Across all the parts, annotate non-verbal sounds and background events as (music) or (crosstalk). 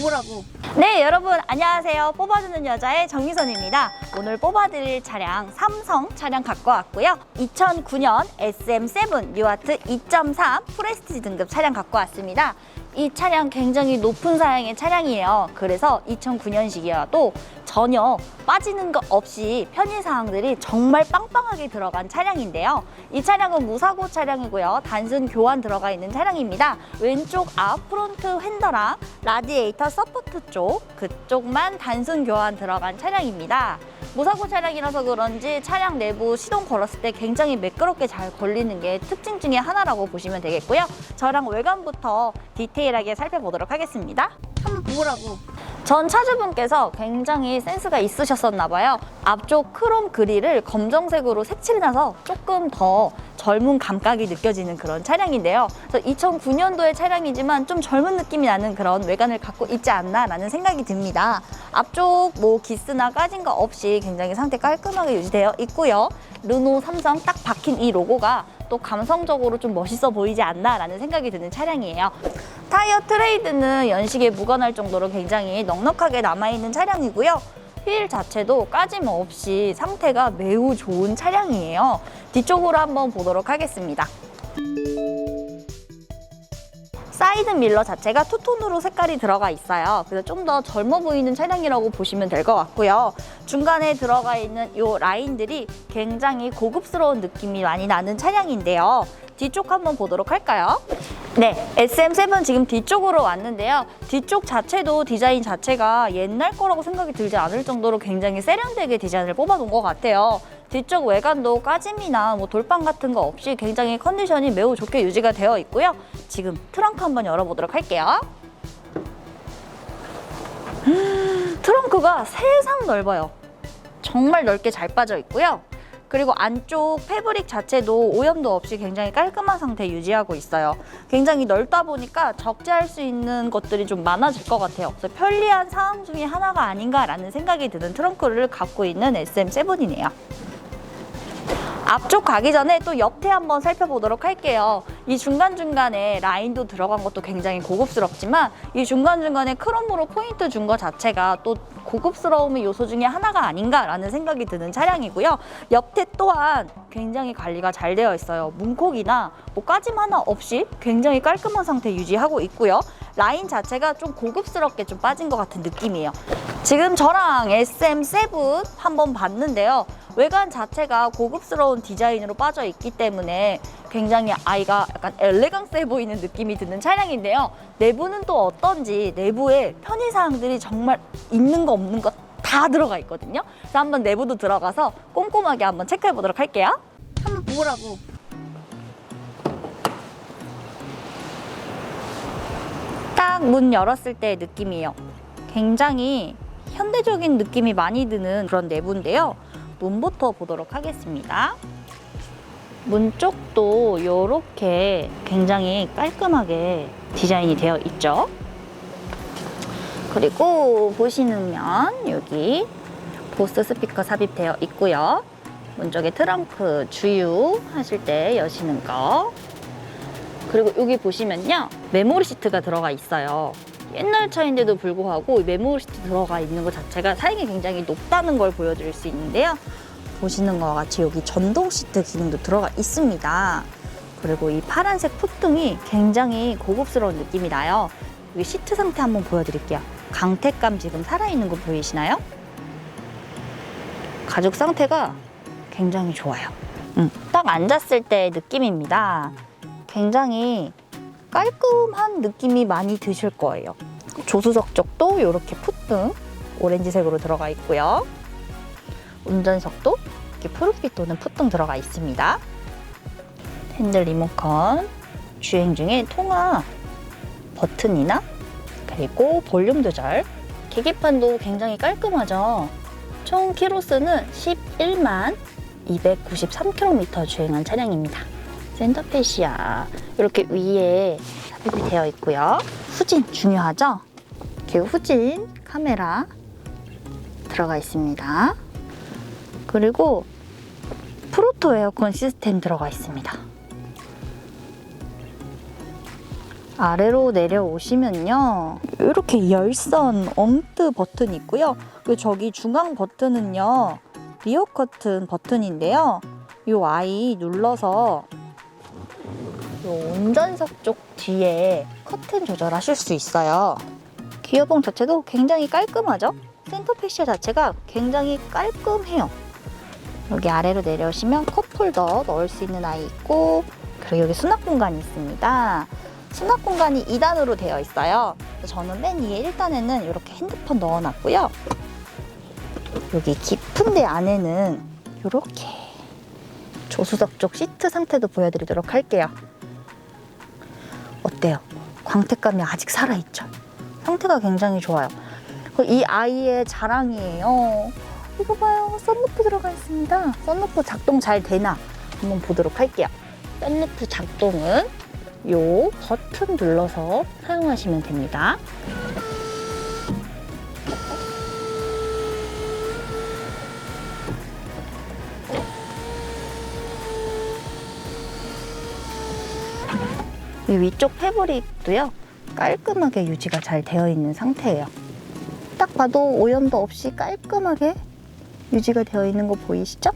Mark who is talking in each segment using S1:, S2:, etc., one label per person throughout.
S1: 보라고.
S2: 네, 여러분 안녕하세요. 뽑아주는 여자의 정미선입니다. 오늘 뽑아드릴 차량 삼성 차량 갖고 왔고요. 2009년 SM7 뉴아트 2.3 프레스티지 등급 차량 갖고 왔습니다. 이 차량 굉장히 높은 사양의 차량이에요. 그래서 2009년식이어도 전혀 빠지는 것 없이 편의사항들이 정말 빵빵하게 들어간 차량인데요. 이 차량은 무사고 차량이고요. 단순 교환 들어가 있는 차량입니다. 왼쪽 앞 프론트 핸더랑 라디에이터 서포트 쪽 그쪽만 단순 교환 들어간 차량입니다. 무사고 차량이라서 그런지 차량 내부 시동 걸었을 때 굉장히 매끄럽게 잘 걸리는 게 특징 중에 하나라고 보시면 되겠고요. 저랑 외관부터 디테일하게 살펴보도록 하겠습니다.
S1: 한번 보라고.
S2: 전 차주분께서 굉장히 센스가 있으셨었나 봐요. 앞쪽 크롬 그릴을 검정색으로 색칠해놔서 조금 더 젊은 감각이 느껴지는 그런 차량인데요. 그래서 2009년도의 차량이지만 좀 젊은 느낌이 나는 그런 외관을 갖고 있지 않나라는 생각이 듭니다. 앞쪽 뭐 기스나 까진 거 없이 굉장히 상태 깔끔하게 유지되어 있고요. 르노 삼성 딱 박힌 이 로고가 또 감성적으로 좀 멋있어 보이지 않나라는 생각이 드는 차량이에요. 타이어 트레이드는 연식에 무관할 정도로 굉장히 넉넉하게 남아있는 차량이고요. 휠 자체도 까짐 없이 상태가 매우 좋은 차량이에요. 뒤쪽으로 한번 보도록 하겠습니다. 사이드 밀러 자체가 투톤으로 색깔이 들어가 있어요. 그래서 좀 더 젊어 보이는 차량이라고 보시면 될 것 같고요. 중간에 들어가 있는 이 라인들이 굉장히 고급스러운 느낌이 많이 나는 차량인데요. 뒤쪽 한번 보도록 할까요? 네, SM7 지금 뒤쪽으로 왔는데요. 뒤쪽 자체도 디자인 자체가 옛날 거라고 생각이 들지 않을 정도로 굉장히 세련되게 디자인을 뽑아놓은 것 같아요. 뒤쪽 외관도 까짐이나 뭐 돌빵 같은 거 없이 굉장히 컨디션이 매우 좋게 유지가 되어 있고요. 지금 트렁크 한번 열어보도록 할게요. 음, 트렁크가 세상 넓어요. 정말 넓게 잘 빠져 있고요. 그리고 안쪽 패브릭 자체도 오염도 없이 굉장히 깔끔한 상태 유지하고 있어요. 굉장히 넓다 보니까 적재할 수 있는 것들이 좀 많아질 것 같아요. 그래서 편리한 상황 중에 하나가 아닌가라는 생각이 드는 트렁크를 갖고 있는 SM7이네요. 앞쪽 가기 전에 또 옆에 한번 살펴보도록 할게요. 이 중간중간에 라인도 들어간 것도 굉장히 고급스럽지만 이 중간중간에 크롬으로 포인트 준것 자체가 또 고급스러움의 요소 중에 하나가 아닌가라는 생각이 드는 차량이고요. 옆에 또한 굉장히 관리가 잘 되어 있어요. 문콕이나 뭐 까짐 하나 없이 굉장히 깔끔한 상태 유지하고 있고요. 라인 자체가 좀 고급스럽게 좀 빠진 것 같은 느낌이에요. 지금 저랑 SM7 한번 봤는데요. 외관 자체가 고급스러운 디자인으로 빠져 있기 때문에 굉장히 아이가 약간 엘레강스해 보이는 느낌이 드는 차량인데요. 내부는 또 어떤지 내부에 편의사항들이 정말 있는 거 없는 거 다 들어가 있거든요. 그래서 한번 내부도 들어가서 꼼꼼하게 한번 체크해 보도록 할게요.
S1: 한번 보라고.
S2: 딱 문 열었을 때의 느낌이에요. 굉장히 현대적인 느낌이 많이 드는 그런 내부인데요. 문부터 보도록 하겠습니다. 문 쪽도 이렇게 굉장히 깔끔하게 디자인이 되어 있죠. 그리고 보시면 여기 보스 스피커 삽입되어 있고요. 문 쪽에 트렁크 주유 하실 때 여시는 거. 그리고 여기 보시면요. 메모리 시트가 들어가 있어요. 옛날 차인데도 불구하고 이 메모리 시트 들어가 있는 것 자체가 사양이 굉장히 높다는 걸 보여드릴 수 있는데요. 보시는 것과 같이 여기 전동 시트 기능도 들어가 있습니다. 그리고 이 파란색 풋등이 굉장히 고급스러운 느낌이 나요. 여기 시트 상태 한번 보여드릴게요. 강택감 지금 살아있는 거 보이시나요? 가죽 상태가 굉장히 좋아요. 음, 딱 앉았을 때의 느낌입니다. 굉장히 깔끔한 느낌이 많이 드실 거예요. 조수석 쪽도 이렇게 풋등 오렌지색으로 들어가 있고요. 운전석도 이렇게 푸른빛 도는 풋등 들어가 있습니다. 핸들 리모컨, 주행 중에 통화 버튼이나 그리고 볼륨 조절, 계기판도 굉장히 깔끔하죠. 총 키로수는 11만 293km 주행한 차량입니다. 센터페시아 이렇게 위에 삽입이 되어 있고요. 후진 중요하죠? 이렇게 후진 카메라 들어가 있습니다. 그리고 프로토 에어컨 시스템 들어가 있습니다. 아래로 내려오시면요. 이렇게 열선 엄트 버튼이 있고요. 그리고 저기 중앙 버튼은요. 리어 커튼 버튼인데요. 이 아이 눌러서 요 운전석 쪽 뒤에 커튼 조절하실 수 있어요. 기어봉 자체도 굉장히 깔끔하죠? 센터 패시아 자체가 굉장히 깔끔해요. 여기 아래로 내려오시면 컵홀더 넣을 수 있는 아이 있고 그리고 여기 수납 공간이 있습니다. 수납 공간이 2단으로 되어 있어요. 저는 맨 위에 1단에는 이렇게 핸드폰 넣어놨고요. 여기 깊은 데 안에는 이렇게 조수석 쪽 시트 상태도 보여드리도록 할게요. 어때요? 광택감이 아직 살아있죠? 상태가 굉장히 좋아요. 이 아이의 자랑이에요. 이거 봐요. 썬루프 들어가 있습니다. 썬루프 작동 잘 되나 한번 보도록 할게요. 썬루프 작동은 요 버튼 눌러서 사용하시면 됩니다. 이 위쪽 패브릭도요 깔끔하게 유지가 잘 되어 있는 상태예요. 딱 봐도 오염도 없이 깔끔하게 유지가 되어 있는 거 보이시죠?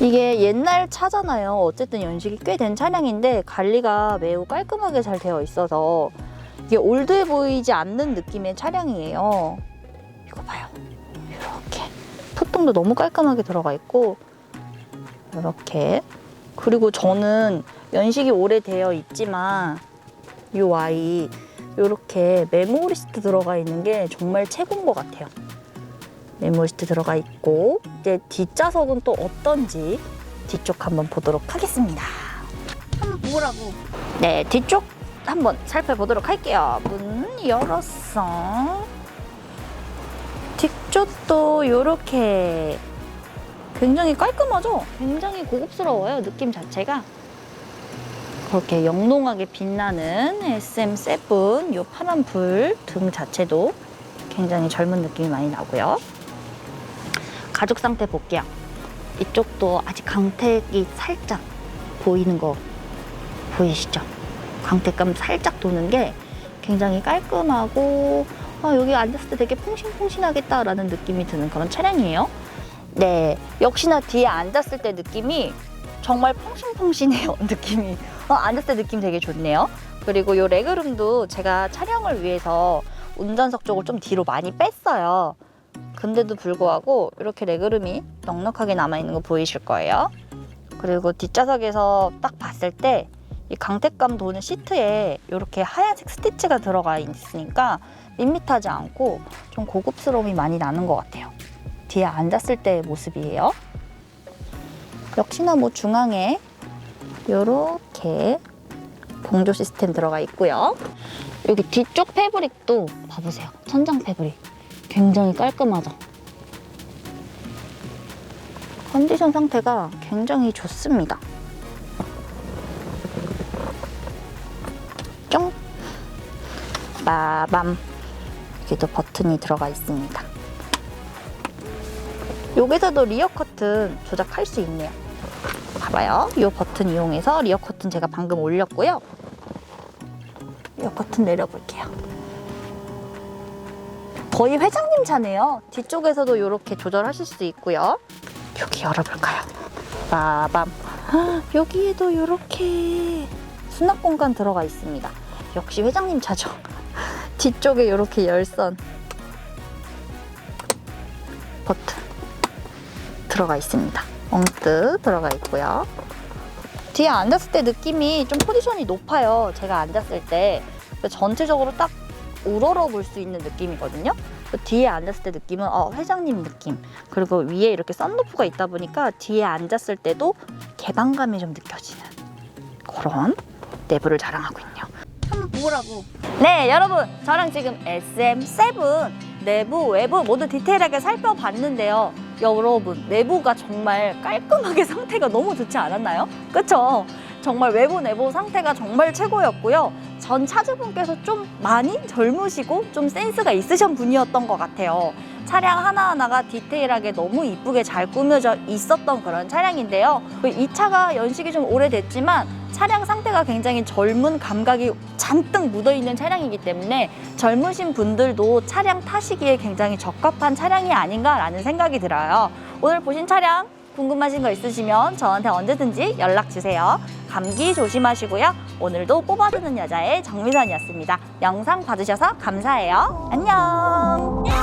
S2: 이게 옛날 차잖아요. 어쨌든 연식이 꽤 된 차량인데 관리가 매우 깔끔하게 잘 되어 있어서 이게 올드해 보이지 않는 느낌의 차량이에요. 이거 봐요. 이렇게 토통도 너무 깔끔하게 들어가 있고 이렇게 그리고 저는 연식이 오래되어 있지만 이 아이 이렇게 메모리 시트 들어가 있는 게 정말 최고인 것 같아요. 메모리 시트 들어가 있고 이제 뒷좌석은 또 어떤지 뒤쪽 한번 보도록 하겠습니다.
S1: 한번 보라고.
S2: 네, 뒤쪽 한번 살펴보도록 할게요. 문 열었어. 뒤쪽도 이렇게 굉장히 깔끔하죠? 굉장히 고급스러워요, 느낌 자체가. 그렇게 영롱하게 빛나는 SM7 요 파란 불 등 자체도 굉장히 젊은 느낌이 많이 나고요. 가죽 상태 볼게요. 이쪽도 아직 강택이 살짝 보이는 거 보이시죠? 광택감 살짝 도는 게 굉장히 깔끔하고 아, 여기 앉았을 때 되게 퐁신퐁신하겠다라는 느낌이 드는 그런 차량이에요. 네, 역시나 뒤에 앉았을 때 느낌이 정말 퐁신퐁신해요. (laughs) 느낌이 어, 앉았을 때 느낌 되게 좋네요. 그리고 이 레그룸도 제가 촬영을 위해서 운전석 쪽을 좀 뒤로 많이 뺐어요. 근데도 불구하고 이렇게 레그룸이 넉넉하게 남아있는 거 보이실 거예요. 그리고 뒷좌석에서 딱 봤을 때 이 강택감 도는 시트에 이렇게 하얀색 스티치가 들어가 있으니까 밋밋하지 않고 좀 고급스러움이 많이 나는 것 같아요. 뒤에 앉았을 때의 모습이에요. 역시나 뭐 중앙에 이렇게 공조 시스템 들어가 있고요. 여기 뒤쪽 패브릭도 봐보세요. 천장 패브릭 굉장히 깔끔하죠. 컨디션 상태가 굉장히 좋습니다. 쫑! 빠밤! 여기도 버튼이 들어가 있습니다. 여기서도 리어 커튼 조작할 수 있네요. 봐봐요. 이 버튼 이용해서 리어 커튼 제가 방금 올렸고요. 리어 커튼 내려볼게요. 거의 회장님 차네요. 뒤쪽에서도 이렇게 조절하실 수 있고요. 여기 열어볼까요? 빠밤. 아, 여기에도 이렇게 수납 공간 들어가 있습니다. 역시 회장님 차죠. 뒤쪽에 이렇게 열선 버튼 들어가 있습니다. 엉뜨 들어가 있고요. 뒤에 앉았을 때 느낌이 좀 포지션이 높아요. 제가 앉았을 때 전체적으로 딱 우러러 볼 수 있는 느낌이거든요. 뒤에 앉았을 때 느낌은 어, 회장님 느낌. 그리고 위에 이렇게 썬루프가 있다 보니까 뒤에 앉았을 때도 개방감이 좀 느껴지는 그런 내부를 자랑하고 있네요.
S1: 한번 보라고.
S2: 네, 여러분. 저랑 지금 SM7 내부, 외부 모두 디테일하게 살펴봤는데요. 여러분, 내부가 정말 깔끔하게 상태가 너무 좋지 않았나요? 그쵸? 정말 외부 내부 상태가 정말 최고였고요. 전 차주분께서 좀 많이 젊으시고 좀 센스가 있으신 분이었던 것 같아요. 차량 하나하나가 디테일하게 너무 이쁘게 잘 꾸며져 있었던 그런 차량인데요. 이 차가 연식이 좀 오래됐지만 차량 상태가 굉장히 젊은 감각이 잔뜩 묻어있는 차량이기 때문에 젊으신 분들도 차량 타시기에 굉장히 적합한 차량이 아닌가라는 생각이 들어요. 오늘 보신 차량 궁금하신 거 있으시면 저한테 언제든지 연락 주세요. 감기 조심하시고요. 오늘도 뽑아주는 여자의 정미선이었습니다. 영상 봐주셔서 감사해요. 안녕.